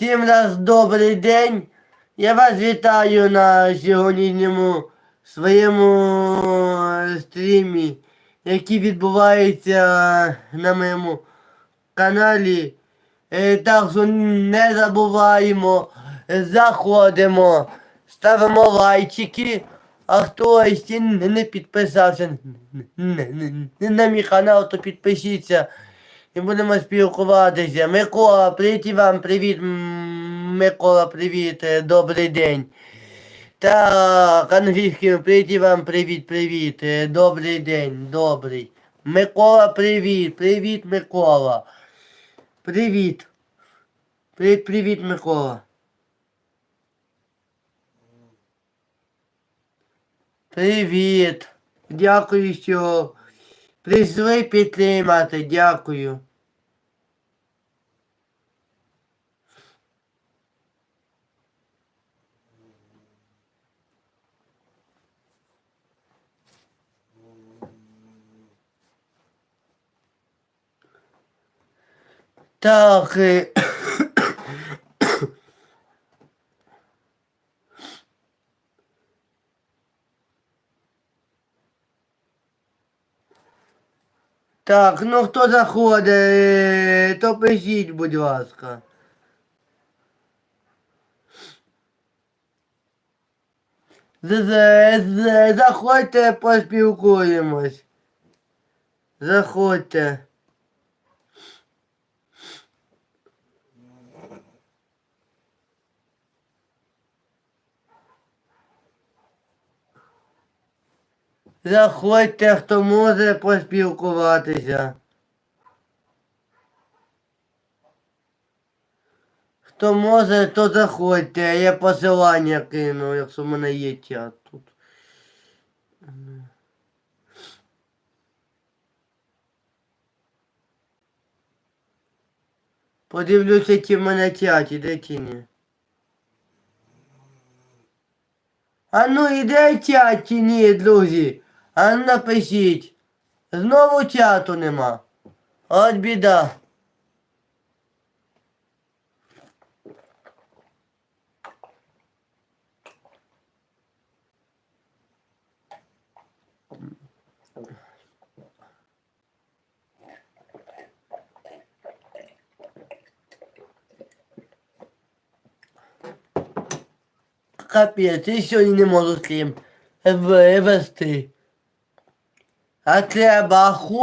Всім раз добрий день. Я вас вітаю на сьогоднішньому своєму стрімі, який відбувається на моєму каналі. Е, Так що не забуваємо, заходимо, ставимо лайчики. А хто ще не підписався на мій канал, то підпишіться. І будемо спілкуватися. Микола, привіт вам, привіт, Микола, привіт, е, добрий день. Так, англійським, привіт вам, привіт, привіт, е, добрий день, добрий. Микола, привіт, привіт, Микола. Привіт. Привіт, привіт, Микола. Привіт. Дякую, що прийшли підтримати. Дякую. Так. Так, ну хто заходить, то пишіть, будь ласка. Заходьте, поспілкуємось. Заходьте. Заходьте, хто може поспілкуватися. Хто може, то заходьте, я посилання кину, якщо в мене є чат тут. Подивлюся, чи в мене чат іде чи ні. А ну іде чат чи ні, друзі? А напишіть. Знову чату нема. От біда. Капець, я сьогодні не можу стрім в- вести. А треба, хоч